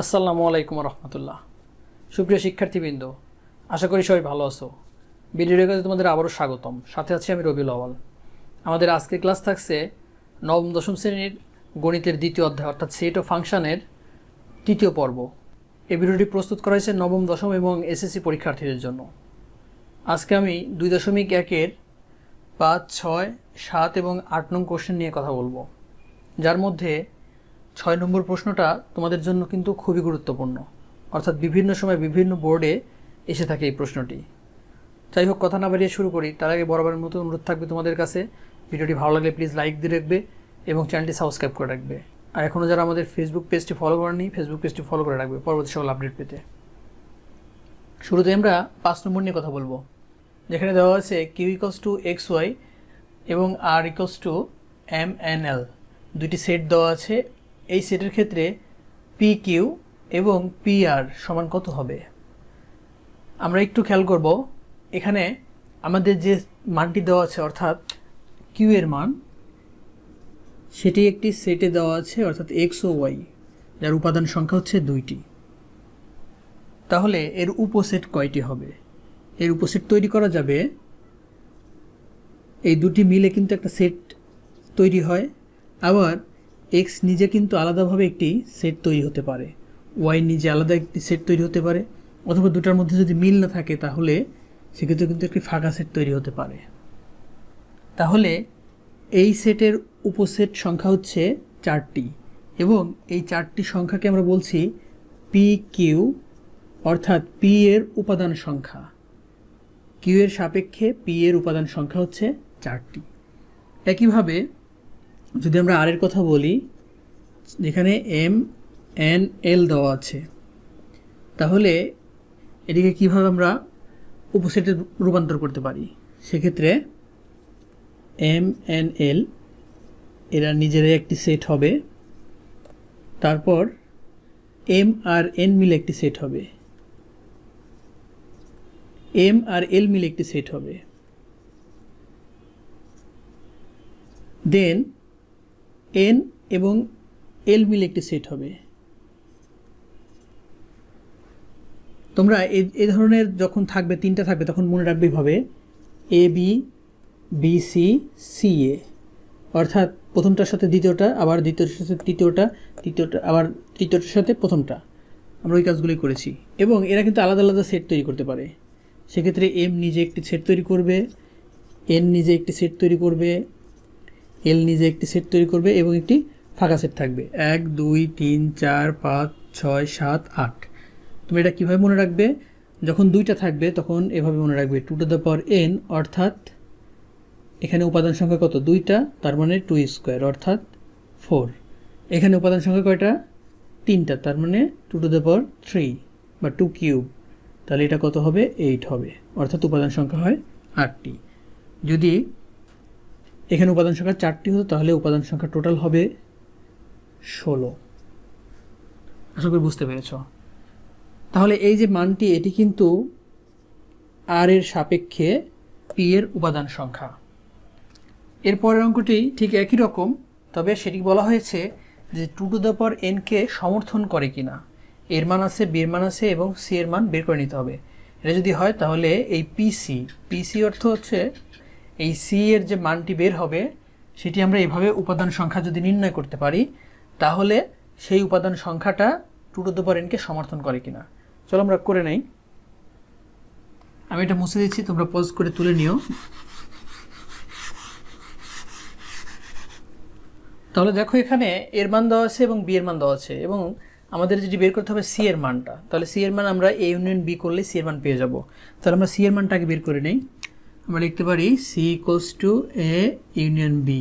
আসসালামু আলাইকুম রহমতুল্লাহ। সুপ্রিয় শিক্ষার্থীবৃন্দ, আশা করি সবাই ভালো আছো। ভিডিওর কাছে তোমাদের আবারও স্বাগতম। সাথে আছি আমি রবিউল আওয়াল। আমাদের আজকের ক্লাস থাকছে নবম দশম শ্রেণির গণিতের দ্বিতীয় অধ্যায়, অর্থাৎ সেট ও ফাংশানের তৃতীয় পর্ব। এই ভিডিওটি প্রস্তুত করা হয়েছে নবম, দশম এবং এসএসসি পরীক্ষার্থীদের জন্য। আজকে আমি দুই দশমিক একের পাঁচ, ছয়, সাত এবং আট নং কোশ্চেন নিয়ে কথা বলব। যার মধ্যে ছয় নম্বর প্রশ্নটা তোমাদের জন্য কিন্তু খুবই গুরুত্বপূর্ণ। অর্থাৎ বিভিন্ন সময় বিভিন্ন বোর্ডে এসে থাকে এই প্রশ্নটি। যাই হোক, কথা না বাড়িয়ে শুরু করি। তার আগে বরাবরের মতো অনুরোধ থাকবে তোমাদের কাছে। ভিডিওটি ভালো লাগলে প্লিজ লাইক দিয়ে রাখবে এবং চ্যানেলটি সাবস্ক্রাইব করে রাখবে। আর এখনও যারা আমাদের ফেসবুক পেজটি ফলো করেনি ফেসবুক পেজটি ফলো করে রাখবে পরবর্তী সকল আপডেট পেতে। শুরুতে আমরা পাঁচ নম্বর নিয়ে কথা বলব। যেখানে দেওয়া আছে Q equals to X Y এবং R equals to M N L দুইটি সেট দেওয়া আছে এই সেটের ক্ষেত্রে পি কিউ এবং পি আর সমান কত হবে? আমরা একটু খেয়াল করব। এখানে আমাদের যে মানটি দেওয়া আছে, অর্থাৎ কিউ এর মান, সেটি একটি সেটে দেওয়া আছে, অর্থাৎ এক্স ও ওয়াই যার উপাদান সংখ্যা হচ্ছে দুইটি। তাহলে এর উপসেট কয়টি হবে? এর উপসেট তৈরি করা যাবে, এই দুটি মিলে কিন্তু একটা সেট তৈরি হয়। আবার এক্স নিজে কিন্তু আলাদাভাবে একটি সেট তৈরি হতে পারে। ওয়াই নিজে আলাদা একটি সেট তৈরি হতে পারে। অথবা দুটার মধ্যে যদি মিল না থাকে তাহলে সেক্ষেত্রে কিন্তু একটি ফাঁকা সেট তৈরি হতে পারে। তাহলে এই সেটের উপসেট সংখ্যা হচ্ছে চারটি এবং এই চারটি সংখ্যাকে আমরা বলছি পি কিউ অর্থাৎ পি এর উপাদান সংখ্যা। কিউ এর সাপেক্ষে পি এর উপাদান সংখ্যা হচ্ছে চারটি। একইভাবে যদি আমরা আর এর কথা বলি, যেখানে এম এন এল দেওয়া আছে, তাহলে এটিকে কীভাবে আমরা উপসেটে রূপান্তর করতে পারি? সেক্ষেত্রে এম এন এল এরা নিজেরাই একটি সেট হবে। তারপর এম আর এন মিলে একটি সেট হবে। এম আর এল মিলে একটি সেট হবে। দেন এন এবং এল মিলে একটি সেট হবে। তোমরা এ- ধরনের যখন থাকবে, তিনটা থাকবে, তখন মনে রাখবে ভাবে A B B C C A অর্থাৎ প্রথমটার সাথে দ্বিতীয়টা, আবার দ্বিতীয়টার সাথে তৃতীয়টা তৃতীয়টা, আবার তৃতীয়টার সাথে প্রথমটা। আমরা ওই কাজগুলোই করেছি। এবং এরা কিন্তু আলাদা আলাদা সেট তৈরি করতে পারে। সেক্ষেত্রে এম নিজে একটি সেট তৈরি করবে এন নিজে একটি সেট তৈরি করবে এল নিজে একটি সেট তৈরি করবে এবং একটি ফাঁকা সেট থাকবে। এক, দুই, তিন, চার, পাঁচ, ছয়, সাত, আট। তুমি এটা কীভাবে মনে রাখবে? যখন দুইটা থাকবে, তখন এভাবে মনে রাখবে two to the power N অর্থাৎ এখানে উপাদান সংখ্যা কত? দুইটা, তার মানে টু স্কোয়ার অর্থাৎ ফোর এখানে উপাদান সংখ্যা কয়টা? তিনটা, তার মানে two to the power three বা টু কিউব তাহলে এটা কত হবে? এইট হবে। অর্থাৎ উপাদান সংখ্যা হয় আটটি। যদি এখানে উপাদান সংখ্যা চারটি হতো, তাহলে উপাদান সংখ্যা টোটাল হবে ষোলো। আশা করি বুঝতে পেরেছ। তাহলে এই যে মানটি, এটি কিন্তু আর এর সাপেক্ষে পি এর উপাদান সংখ্যা। এর পরের অঙ্কটি ঠিক একই রকম, তবে সেটি বলা হয়েছে যে টু টু দ্য পাওয়ার এনকে সমর্থন করে কিনা। এর মান আছে বি এর মান আছে, এবং সি এর মান বের করে নিতে হবে। এটা যদি হয়, তাহলে এই পিসি পিসি অর্থ হচ্ছে এই সি এর যে মানটি বের হবে, সেটি আমরা এভাবে উপাদান সংখ্যা যদি নির্ণয় করতে পারি, তাহলে সেই উপাদান সংখ্যাটা টু টু দ্য সমর্থন করে কিনা। চলো আমরা করে নেই। আমি এটা মুছে দিচ্ছি, তোমরা পজ করে তুলে নিও। তাহলে দেখো এখানে এর মান দেওয়া আছে এবং বি এর মান দেওয়া আছে, এবং আমাদের যেটি বের করতে হবে সি এর মানটা। তাহলে সি এর মান আমরা এ ইউনিয়ন বি করলে সি এর মান পেয়ে যাব। তাহলে আমরা সি এর মানটাকে বের করে নেই। আমরা লিখতে পারি C equals to A union B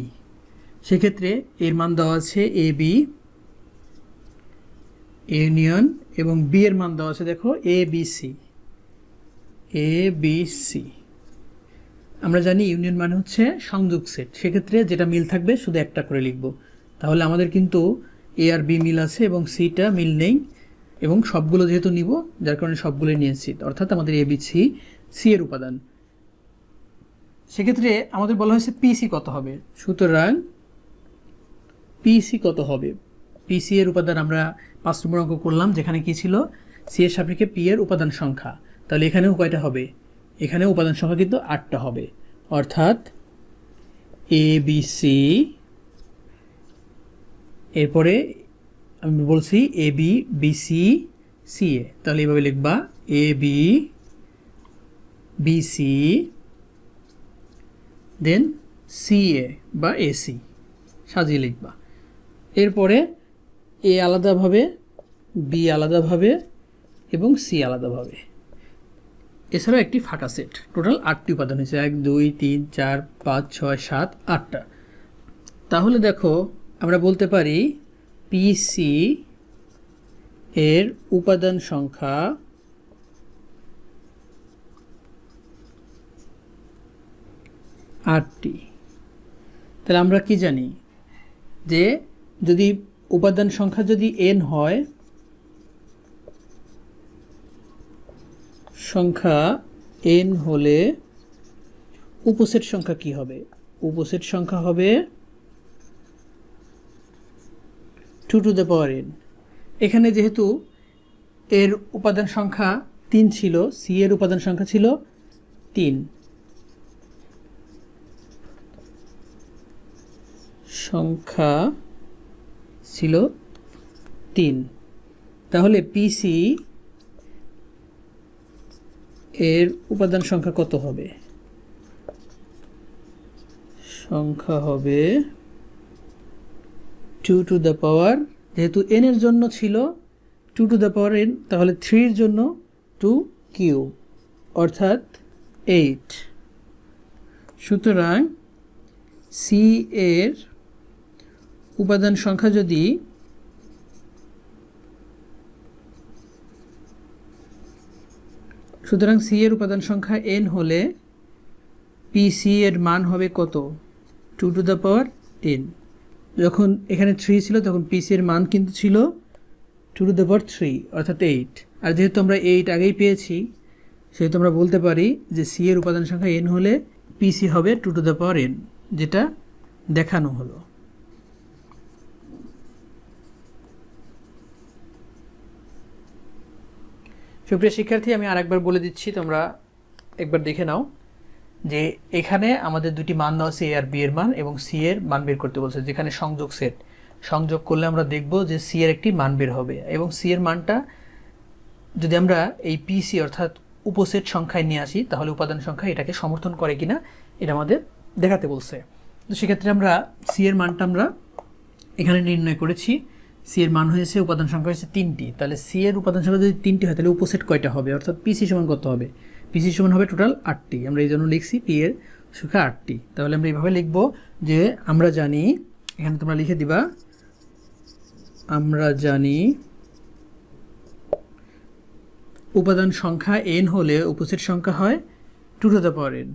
সেক্ষেত্রে এর মান দেওয়া আছে এ বি ইউনিয়ন এবং বি এর মান দেওয়া আছে, দেখো A B C A B C আমরা জানি ইউনিয়ন মানে হচ্ছে সংযোগ সেট সেক্ষেত্রে যেটা মিল থাকবে শুধু একটা করে লিখব। তাহলে আমাদের কিন্তু এ আর বি মিল আছে এবং সিটা মিল নেই, এবং সবগুলো যেহেতু নিব, যার কারণে সবগুলোই নিয়েছি। অর্থাৎ আমাদের এ বি সি সি এর উপাদান। সেক্ষেত্রে আমাদের বলা হয়েছে পিসি কত হবে? সুতরাং পিসি কত হবে? পিসি এর উপাদান আমরা পাঁচ নম্বর অঙ্ক করলাম, যেখানে কি ছিল? সি এর সাপেক্ষে পি এর উপাদান সংখ্যা। তাহলে এখানেও কয়টা হবে? এখানে উপাদান সংখ্যা কিন্তু আটটা হবে। অর্থাৎ এ বি সি এরপরে আমি বলছি A B B C C A. তাহলে এইভাবে লিখবা। A B B C then C A বা এসি সাজিয়ে লিখবা। এরপরে এ আলাদাভাবে বি আলাদাভাবে এবং সি আলাদাভাবে এছাড়াও একটি ফাঁকা সেট। টোটাল আটটি উপাদান হয়েছে। এক, দুই, তিন, চার, পাঁচ, ছয়, সাত, আটটা। তাহলে দেখো, আমরা বলতে পারি পিসি এর উপাদান সংখ্যা আটটি। তাহলে আমরা কি জানি? যে যদি উপাদান সংখ্যা যদি এন হয়, সংখ্যা এন হলে উপসেট সংখ্যা কি হবে? উপসেট সংখ্যা হবে two to the power N এখানে যেহেতু এর উপাদান সংখ্যা তিন ছিল সি এর উপাদান সংখ্যা ছিল তিন। সংখ্যা ছিল তিন। তাহলে পিসি এর উপাদান সংখ্যা কত হবে? সংখ্যা হবে টু টু দ্য পাওয়ার যেহেতু এন এর জন্য ছিল two to the power N তাহলে থ্রির জন্য টু কিউ অর্থাৎ এইট সুতরাং সি এর উপাদান সংখ্যা যদি সুতরাং সি এর উপাদান সংখ্যা এন হলে পি সি এর মান হবে কত? Two to the power N যখন এখানে থ্রি ছিল, তখন পি সি এর মান কিন্তু ছিল two to the power three অর্থাৎ এইট আর যেহেতু আমরা এইট আগেই পেয়েছি, সেহেতু আমরা বলতে পারি যে সি এর উপাদান সংখ্যা এন হলে পি সি হবে two to the power N যেটা দেখানো হলো। সুপ্রিয় শিক্ষার্থী, আমি আরেকবার বলে দিচ্ছি, তোমরা একবার দেখে নাও যে এখানে আমাদের দুটি মান দেওয়া আছে, এ আর বি এর মান এবং সি এর মান বের করতে বলছে, যেখানে সংযোগ সেট। সংযোগ করলে আমরা দেখব যে সি এর একটি মান বের হবে এবং সি এর মানটা যদি আমরা এই পিসি অর্থাৎ উপসেট সংখ্যায় নিয়ে আসি, তাহলে উপাদান সংখ্যা এটাকে সমর্থন করে কিনা এটা আমাদের দেখাতে বলছে। তো সেক্ষেত্রে আমরা সি এর মানটা আমরা এখানে নির্ণয় করেছি। সি এর মান হয়েছে, উপাদান সংখ্যা হয়েছে তিনটি। তাহলে সি এর উপাদান সংখ্যা যদি তিনটি হয়, তাহলে উপসেট কয়টা হবে? অর্থাৎ পিসি সমান কত হবে? পিসি সমান হবে টোটাল আটটি। আমরা এই জন্য লিখছি পি এর সংখ্যা আটটি। তাহলে আমরা এইভাবে লিখব যে আমরা জানি, এখানে তোমরা লিখে দিবা, আমরা জানি উপাদান সংখ্যা এন হলে উপসেট সংখ্যা হয় two to the power N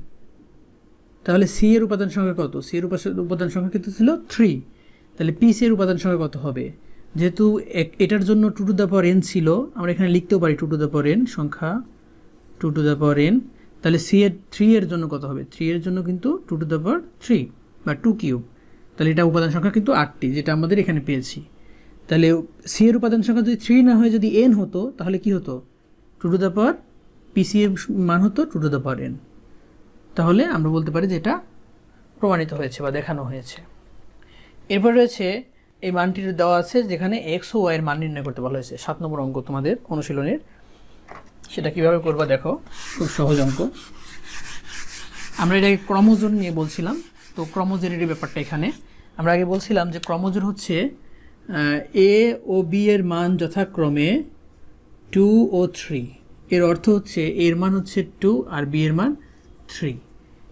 তাহলে সি এর উপাদান সংখ্যা কত? সি এর উপাদান সংখ্যা কিন্তু ছিল থ্রি তাহলে পিসি এর উপাদান সংখ্যা কত হবে? যেহেতু এটার জন্য two to the power N ছিল, আমরা এখানে লিখতেও পারি two to the power N সংখ্যা two to the power N তাহলে সি এর থ্রি এর জন্য কত হবে? থ্রি এর জন্য কিন্তু two to the power three বা টু কিউব তাহলে এটা উপাদান সংখ্যা কিন্তু আটটি, যেটা আমাদের এখানে পেয়েছি। তাহলে সি এর উপাদান সংখ্যা যদি থ্রি না হয়ে যদি এন হতো, তাহলে কি হতো? Two to the power PC এর মান হতো two to the power N তাহলে আমরা বলতে পারি যে এটা প্রমাণিত হয়েছে বা দেখানো হয়েছে। এরপর রয়েছে এই মানটি দেওয়া আছে যেখানে এক্স ও ওয়াইয়ের মান নির্ণয় করতে বলা হয়েছে। সাত নম্বর অঙ্ক তোমাদের অনুশীলনের। সেটা কীভাবে করবা দেখো? খুব সহজ অঙ্ক। আমরা এটাকে ক্রমজোর নিয়ে বলছিলাম। তো ক্রমজোরের ব্যাপারটা এখানে। আমরা আগে বলছিলাম যে ক্রমজোর হচ্ছে এ ও বি এর মান যথাক্রমে টু ও থ্রি এর অর্থ হচ্ছে এর মান হচ্ছে টু আর বি এর মান থ্রি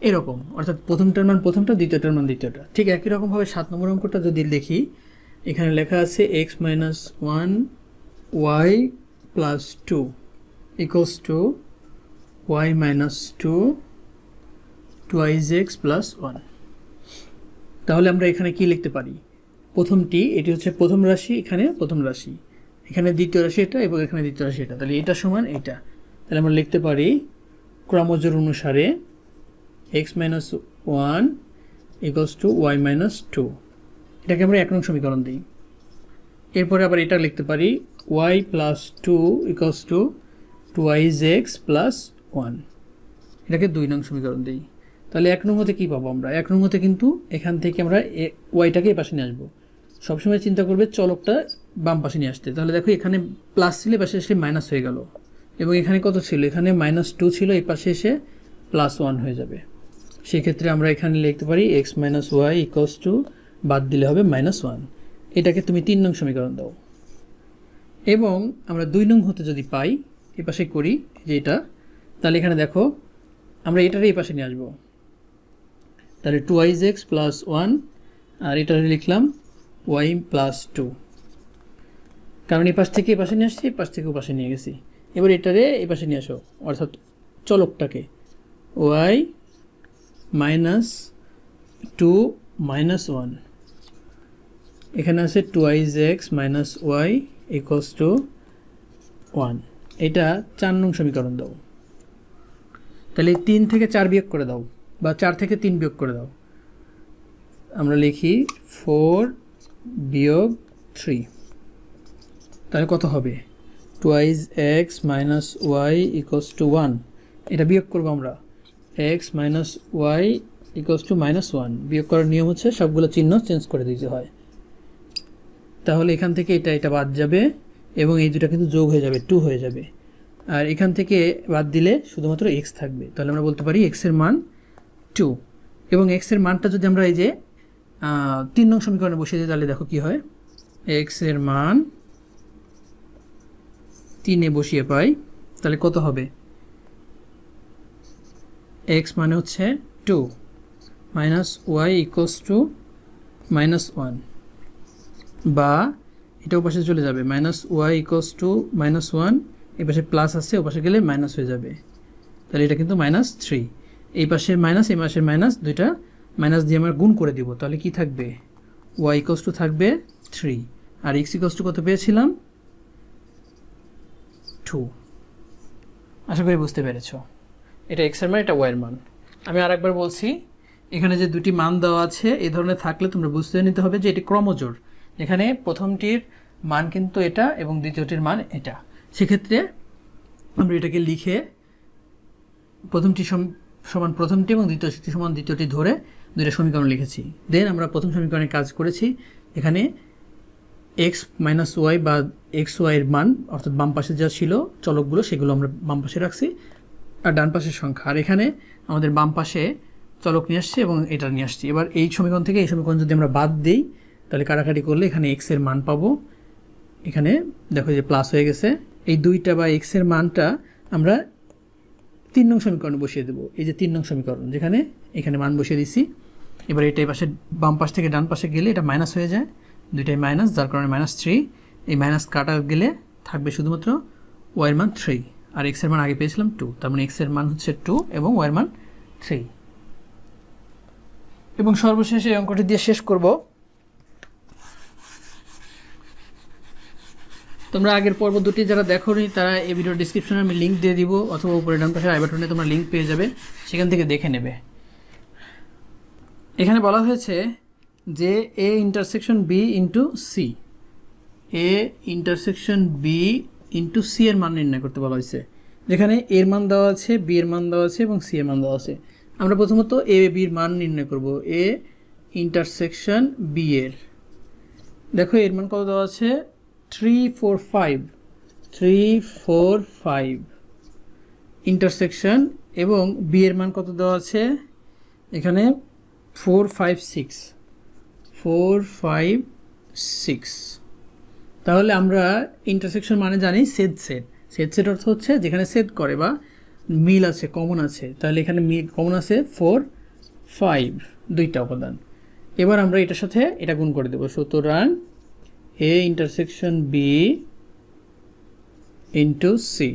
এরকম। অর্থাৎ প্রথমটার মান প্রথমটা, দ্বিতীয়টার মান দ্বিতীয়টা। ঠিক একই রকমভাবে সাত নম্বর অঙ্কটা যদি লিখি এখানে লেখা আছে X minus one Y plus two equals to Y minus two twice X plus one তাহলে আমরা এখানে কি লিখতে পারি? প্রথমটি, এটি হচ্ছে প্রথম রাশি, এখানে প্রথম রাশি। এখানে দ্বিতীয় রাশি এটা এবং এখানে দ্বিতীয় রাশি এটা। তাহলে এটা সমান এটা। তাহলে আমরা লিখতে পারি ক্রমজোর অনুসারে X minus one equals to Y minus two এটাকে আমরা এক নং সমীকরণ দিই। এরপরে আবার এটা লিখতে পারি Y plus two equals to twice X plus one এটাকে দুই নং সমীকরণ দিই। তাহলে এক নং হতে কী পাবো আমরা? এক নং হতে কিন্তু এখান থেকে আমরা ওয়াইটাকে এ পাশে নিয়ে আসব। সবসময় চিন্তা করবে চলকটা বাম পাশে নিয়ে আসতে। তাহলে দেখো এখানে প্লাস ছিল পাশে এসে মাইনাস হয়ে গেল। এবং এখানে কত ছিল? এখানে মাইনাস টু ছিল এই পাশে এসে প্লাস ওয়ান হয়ে যাবে। সেক্ষেত্রে আমরা এখানে লিখতে পারি X minus Y equals to বাদ দিলে হবে মাইনাস ওয়ান এটাকে তুমি তিন নং সমীকরণ দাও। এবং আমরা দুই নং হতে যদি পাই, এ পাশে করি যে এটা, তাহলে এখানে দেখো, আমরা এটারে এই পাশে নিয়ে আসব। তাহলে twice X plus one আর এটা লিখলাম ওয়াই প্লাস টু কারণ এই পাশ থেকে এই পাশে নিয়ে আসছি এই পাশ থেকে ও পাশে নিয়ে গেছি। এবার এটারে এই পাশে নিয়ে আসো, অর্থাৎ চলকটাকে। Y minus two minus one এখানে আছে twice X minus Y equals to one এটা চার নং সমীকরণ দাও। তাহলে তিন থেকে চার বিয়োগ করে দাও, বা চার থেকে তিন বিয়োগ করে দাও। আমরা লিখি ফোর বিয়োগ থ্রি তাহলে কত হবে? To twice X minus Y equals to one এটা বিয়োগ করব আমরা। X minus Y equals to minus one বিয়োগ করার নিয়ম হচ্ছে সবগুলো চিহ্ন চেঞ্জ করে দিতে হয়। তাহলে এখান থেকে এটা এটা বাদ যাবে এবং এই দুটা কিন্তু যোগ হয়ে যাবে টু হয়ে যাবে। আর এখান থেকে বাদ দিলে শুধুমাত্র এক্স থাকবে। তাহলে আমরা বলতে পারি এক্সের মান টু এবং এক্সের মানটা যদি আমরা এই যে তিন নং সমীকরণে বসিয়ে দিই, তাহলে দেখো কি হয়? এক্সের মান তিনে বসিয়ে পাই, তাহলে কত হবে? এক্স মানে হচ্ছে two minus Y equals to minus one বা এটা ওপাশে চলে যাবে। Minus Y equals to minus one এই পাশে প্লাস আছে, ওপাশে গেলে মাইনাস হয়ে যাবে। তাহলে এটা কিন্তু মাইনাস থ্রি এই পাশের মাইনাস এই মাসের মাইনাস দুইটা মাইনাস দিয়ে আমরা গুণ করে দিব। তাহলে কি থাকবে? ওয়াই ইকোয়াস টু থাকবে থ্রি আর এক্স ইকোয়াস টু কত পেয়েছিলাম? টু আশা করি বুঝতে পেরেছ। এটা এক্সের মান, এটা ওয়াইয়ের মান। আমি আরেকবার বলছি, এখানে যে দুটি মান দেওয়া আছে এই ধরনের থাকলে তোমরা বুঝতে নিতে হবে যে এটি ক্রমজোড়। এখানে প্রথমটির মান কিন্তু এটা এবং দ্বিতীয়টির মান এটা। সেক্ষেত্রে আমরা এটাকে লিখে প্রথমটি সম- সমান প্রথমটি এবং দ্বিতীয়টি সমান দ্বিতীয়টি ধরে দুইটা সমীকরণ লিখেছি। দেন আমরা প্রথম সমীকরণে কাজ করেছি, এখানে এক্স মাইনাস ওয়াই বা এক্স ওয়াইয়ের মান, অর্থাৎ বাম পাশে যা ছিল, চলকগুলো, সেগুলো আমরা বাম পাশে রাখছি, আর ডান পাশের সংখ্যা। আর এখানে আমাদের বাম পাশে চলক নিয়ে আসছে এবং এটা নিয়ে আসছি। এবার এই সমীকরণ থেকে এই সমীকরণ যদি আমরা বাদ দিই তাহলে কাটাকাটি করলে এখানে এক্সের মান পাবো। এখানে দেখো যে প্লাস হয়ে গেছে। এই দুইটা বা এক্সের মানটা আমরা তিন নং সমীকরণে বসিয়ে দেবো। এই যে তিন নং সমীকরণ, যেখানে এখানে মান বসিয়ে দিছি। এবার এটা পাশে বাম পাশ থেকে ডান পাশে গেলে এটা মাইনাস হয়ে যায়। দুইটাই মাইনাস যার কারণে মাইনাস থ্রি এই মাইনাস কাটা গেলে থাকবে শুধুমাত্র ওয়াইয়ের মান থ্রি আর এক্সের মান আগে পেয়েছিলাম টু তার মানে এক্সের মান হচ্ছে টু এবং ওয়াইয়ের মান থ্রি এবং সর্বশেষ এই অঙ্কটি দিয়ে শেষ করব। তোমরা আগের পর্ব দুটি যারা দেখো দেখোনি, তারা এই ভিডিও ডিসক্রিপশনে আমি লিঙ্ক দিয়ে দিব, অথবা উপরে ডান পাশে আই বাটনে তোমরা লিঙ্ক পেয়ে যাবে, সেখান থেকে দেখে নেবে। এখানে বলা হয়েছে যে A intersection B into C A intersection B into C এর মান নির্ণয় করতে বলা হয়েছে। যেখানে এর মান দেওয়া আছে বি এর মান দেওয়া আছে এবং সি এর মান দেওয়া আছে। আমরা প্রথমত এ বির মান নির্ণয় করব। এ ইন্টারসেকশন বি এর। দেখো এর মান কত দেওয়া আছে? Three four five three four five intersection এবং বি এর মান কত দেওয়া আছে? এখানে four five six four five six তাহলে আমরা ইন্টারসেকশন মানে জানি সেদ সেট সেদ সেট অর্থ হচ্ছে যেখানে সেদ করে বা মিল আছে কমন আছে। তাহলে এখানে মিল কমন আছে ফোর ফাইভ দুইটা উপাদান এবার আমরা এটার সাথে এটা গুণ করে দেবো। সুতরাং A intersection B into C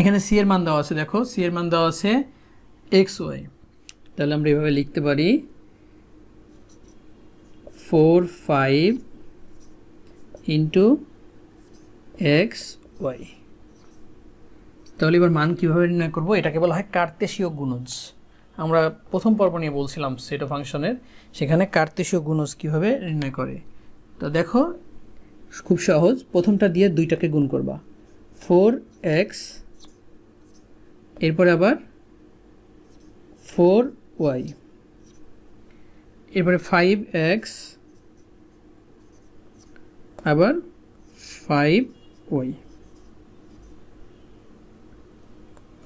এখানে সি এর মান দেওয়া আছে, দেখো সি এর মান দেওয়া আছে এক্স ওয়াই তাহলে আমরা এভাবে লিখতে পারি four five into X Y তাহলে এবার মান কীভাবে নির্ণয় করব? এটাকে বলা হয় কার্তেশীয় গুণজ। আমরা প্রথম পর্ব নিয়ে বলছিলাম সেট অফ ফাংশনের সেখানে কার্তেশীয় গুণজ কীভাবে নির্ণয় করে। তো দেখো, খুব সহজ, প্রথমটা দিয়ে দুইটাকে গুণ করবা। ফোর এক্স এরপরে আবার ফোর ওয়াই এরপরে ফাইভ এক্স আবার ফাইভ ওয়াই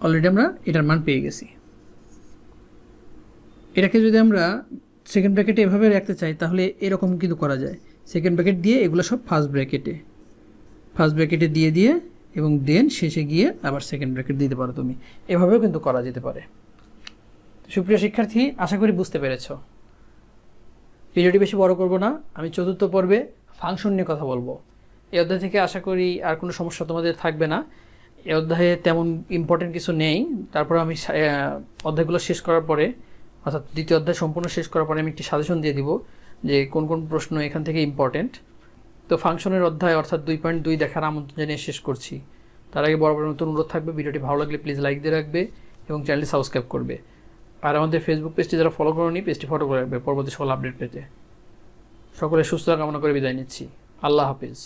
অলরেডি আমরা এটার মান পেয়ে গেছি। এটাকে যদি আমরা সেকেন্ড ব্র্যাকেটে এভাবে রাখতে চাই, তাহলে এরকম কিন্তু করা যায়। সেকেন্ড ব্র্যাকেট দিয়ে এগুলো সব ফার্স্ট ব্র্যাকেটে ফার্স্ট ব্র্যাকেটে দিয়ে দিয়ে এবং দেন শেষে গিয়ে আবার সেকেন্ড ব্র্যাকেট দিতে পারো তুমি। এভাবেও কিন্তু করা যেতে পারে। সুপ্রিয় শিক্ষার্থী, আশা করি বুঝতে পেরেছ। ভিডিওটি বেশি বড় করব না, আমি চতুর্থ পর্বে ফাংশন নিয়ে কথা বলব। এই অধ্যায় থেকে আশা করি আর কোনো সমস্যা তোমাদের থাকবে না। এই অধ্যায়ে তেমন ইম্পর্টেন্ট কিছু নেই। তারপর আমি অধ্যায়গুলো শেষ করার পরে অর্থাৎ দ্বিতীয় অধ্যায় সম্পূর্ণ শেষ করার পরে আমি একটি সাজেশন দিয়ে দিব যে কোন কোন প্রশ্ন এখান থেকে ইম্পর্টেন্ট তো ফাংশনের অধ্যায় অর্থাৎ দুই পয়েন্ট দুই দেখার আমন্ত্রণ জানিয়ে শেষ করছি। তার আগে বড় বড় নতুন অনুরোধ থাকবে, ভিডিওটি ভালো লাগলে প্লিজ লাইক দিয়ে রাখবে এবং চ্যানেলটি সাবস্ক্রাইব করবে। আর আমাদের ফেসবুক পেজটি যারা ফলো করেনি পেজটি ফলো করে রাখবে পরবর্তী সকল আপডেট পেতে। সকলে সুস্থতা কামনা করে বিদায় নিচ্ছি। আল্লাহ হাফিজ।